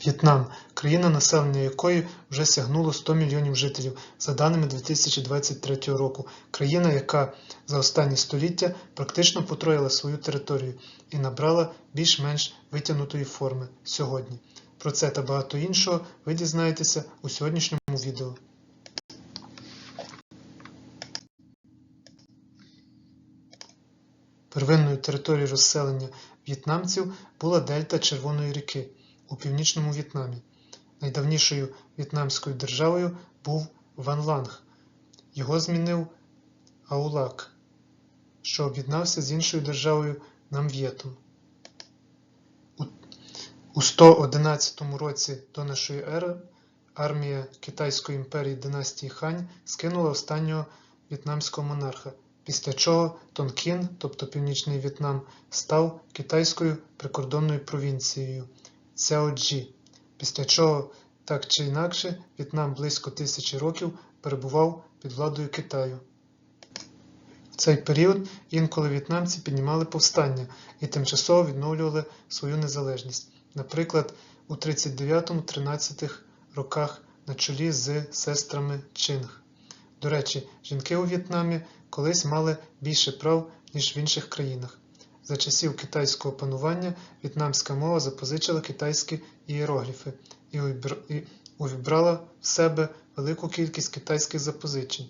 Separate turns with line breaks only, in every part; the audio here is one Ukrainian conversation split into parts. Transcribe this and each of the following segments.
В'єтнам – країна, населення якої вже сягнуло 100 мільйонів жителів за даними 2023 року. Країна, яка за останні століття практично потроїла свою територію і набрала більш-менш витягнутої форми сьогодні. Про це та багато іншого ви дізнаєтеся у сьогоднішньому відео. Первинною територією розселення в'єтнамців була дельта Червоної ріки у північному В'єтнамі. Найдавнішою в'єтнамською державою був Ванланг. Його змінив Аулак, що об'єднався з іншою державою Намв'єтом. У- У 111 році до нашої ери армія Китайської імперії династії Хань скинула останнього в'єтнамського монарха, після чого Тонкін, тобто Північний В'єтнам, став китайською прикордонною провінцією Цяоджі, після чого, так чи інакше, В'єтнам близько тисячі років перебував під владою Китаю. В цей період інколи в'єтнамці піднімали повстання і тимчасово відновлювали свою незалежність, наприклад, у 39-13 роках на чолі з сестрами Чинг. До речі, жінки у В'єтнамі колись мали більше прав, ніж в інших країнах. За часів китайського панування в'єтнамська мова запозичила китайські ієрогліфи і увібрала в себе велику кількість китайських запозичень,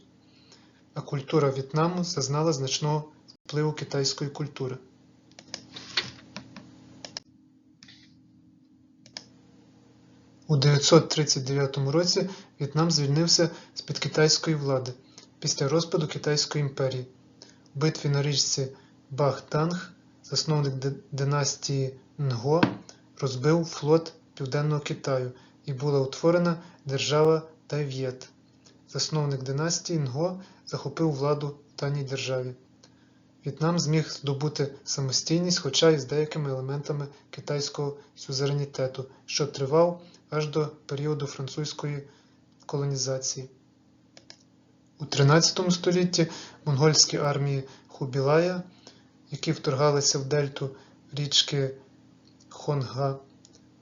а культура В'єтнаму зазнала значного впливу китайської культури. У 939 році В'єтнам звільнився з-під китайської влади після розпаду Китайської імперії. У битві на річці Бахтанг засновник династії Нго розбив флот Південного Китаю і була утворена держава Тайв'єт. Засновник династії Нго захопив владу в даній державі. В'єтнам зміг здобути самостійність, хоча й з деякими елементами китайського сюзеренітету, що тривав аж до періоду французької колонізації. У 13 столітті монгольські армії Хубілая, які вторгалися в дельту річки Хонга,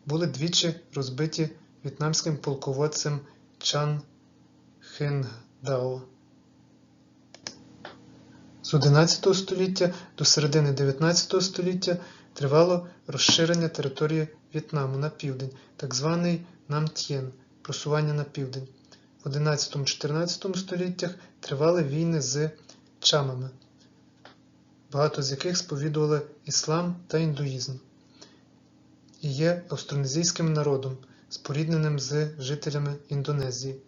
були двічі розбиті в'єтнамським полководцем Чан Хендао. З 11 століття до середини 19 століття тривало розширення території В'єтнаму на південь, так званий Намт'єн – просування на південь. В 11-14 століттях тривали війни з чамами, багато з яких сповідували іслам та індуїзм, і є австронезійським народом, спорідненим з жителями Індонезії.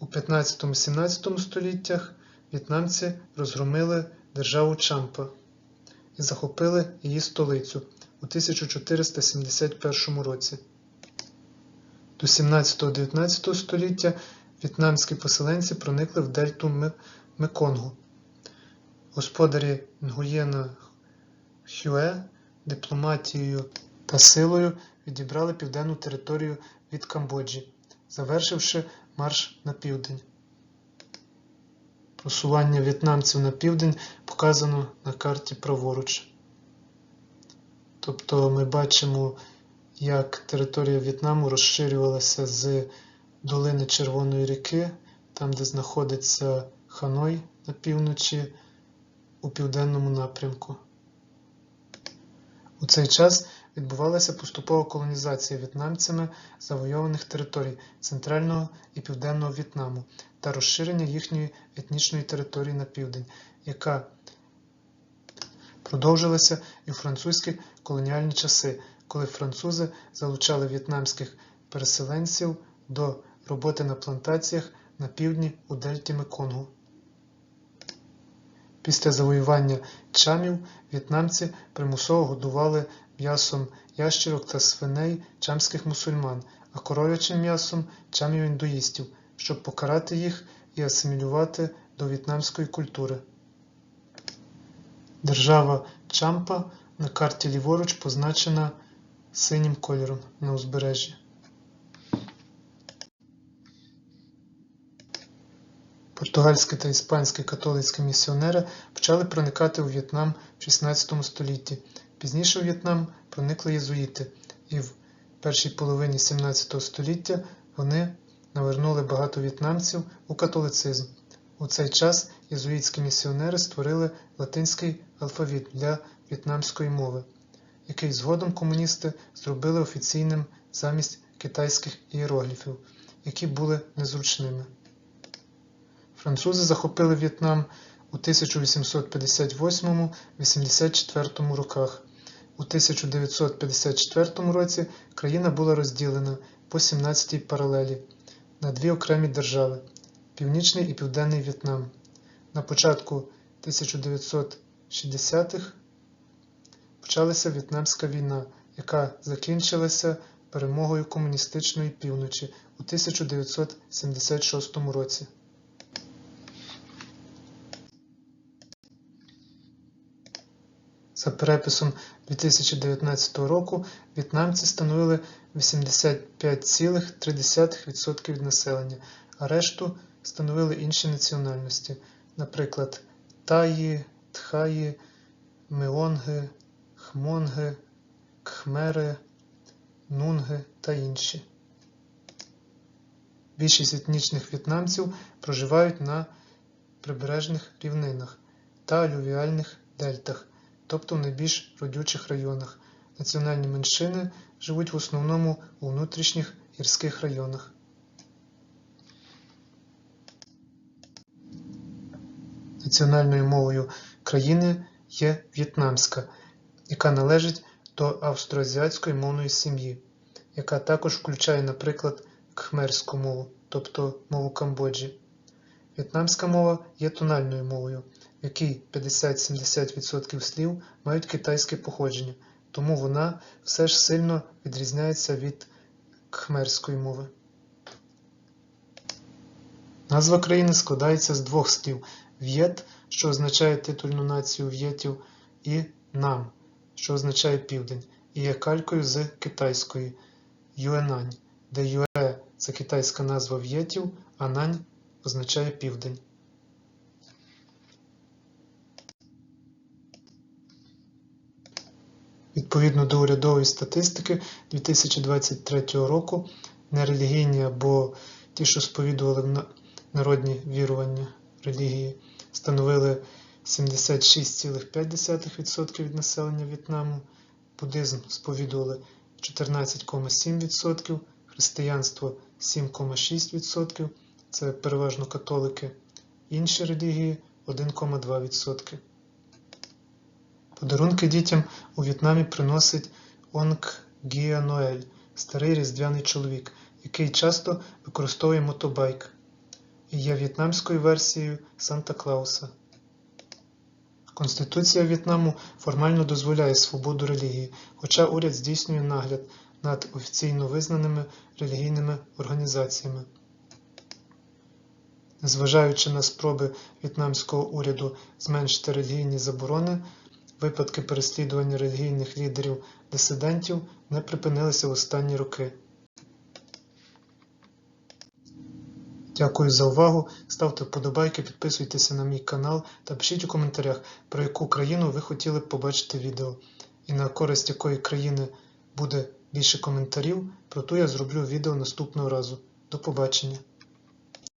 У 15-17 століттях в'єтнамці розгромили державу Чампа і захопили її столицю у 1471 році. До 17-19 століття в'єтнамські поселенці проникли в дельту Меконгу. Господарі Нгуєна Хюе дипломатією та силою відібрали південну територію від Камбоджі, завершивши марш на південь. Просування в'єтнамців на південь показано на карті праворуч. Тобто ми бачимо, як територія В'єтнаму розширювалася з долини Червоної ріки, там, де знаходиться Ханой на півночі, у південному напрямку. У цей час відбувалася поступова колонізація в'єтнамцями завойованих територій Центрального і Південного В'єтнаму та розширення їхньої етнічної території на південь, яка продовжилася і в французькі колоніальні часи, коли французи залучали в'єтнамських переселенців до роботи на плантаціях на півдні у дельті Меконгу. Після завоювання чамів в'єтнамці примусово годували м'ясом ящерок та свиней чамських мусульман, а коров'ячим м'ясом чамів індуїстів, щоб покарати їх і асимілювати до в'єтнамської культури. Держава Чампа на карті ліворуч позначена синім кольором на узбережжі. Португальські та іспанські католицькі місіонери почали проникати у В'єтнам в 16 столітті. Пізніше у В'єтнам проникли єзуїти, і в першій половині 17 століття вони навернули багато в'єтнамців у католицизм. У цей час єзуїтські місіонери створили латинський алфавіт для в'єтнамської мови, який згодом комуністи зробили офіційним замість китайських ієрогліфів, які були незручними. Французи захопили В'єтнам у 1858-84 роках. У 1954 році країна була розділена по 17-й паралелі на дві окремі держави Північний і Південний В'єтнам. На початку 1960-х почалася В'єтнамська війна, яка закінчилася перемогою комуністичної півночі у 1976 році. За переписом 2019 року в'єтнамці становили 85,3% від населення, а решту становили інші національності, наприклад, таї, тхаї, меонги, хмонги, кхмери, нунги та інші. Більшість етнічних в'єтнамців проживають на прибережних рівнинах та алювіальних дельтах, тобто в найбільш родючих районах. Національні меншини живуть в основному у внутрішніх гірських районах. Національною мовою країни є в'єтнамська, яка належить до австроазіатської мовної сім'ї, яка також включає, наприклад, кхмерську мову, тобто мову Камбоджі. В'єтнамська мова є тональною мовою, якій 50-70% слів мають китайське походження, тому вона все ж сильно відрізняється від кхмерської мови. Назва країни складається з двох слів В'єт, що означає титульну націю в'єтів, і Нам, що означає південь, і є калькою з китайської Юенань, де Юе це китайська назва в'єтів, а Нань означає південь. Відповідно до урядової статистики 2023 року нерелігійні або ті, що сповідували народні вірування релігії, становили 76,5% від населення В'єтнаму, буддизм сповідували 14,7%, християнство 7,6%, це переважно католики, інші релігії 1,2%. Подарунки дітям у В'єтнамі приносить Онг Гіа Ноель, старий різдвяний чоловік, який часто використовує мотобайк і є в'єтнамською версією Санта Клауса. Конституція В'єтнаму формально дозволяє свободу релігії, хоча уряд здійснює нагляд над офіційно визнаними релігійними організаціями. Незважаючи на спроби в'єтнамського уряду зменшити релігійні заборони, випадки переслідування релігійних лідерів дисидентів не припинилися в останні роки. Дякую за увагу. Ставте вподобайки, підписуйтеся на мій канал та пишіть у коментарях, про яку країну ви хотіли б побачити відео. І на користь якої країни буде більше коментарів, про ту я зроблю відео наступного разу. До побачення!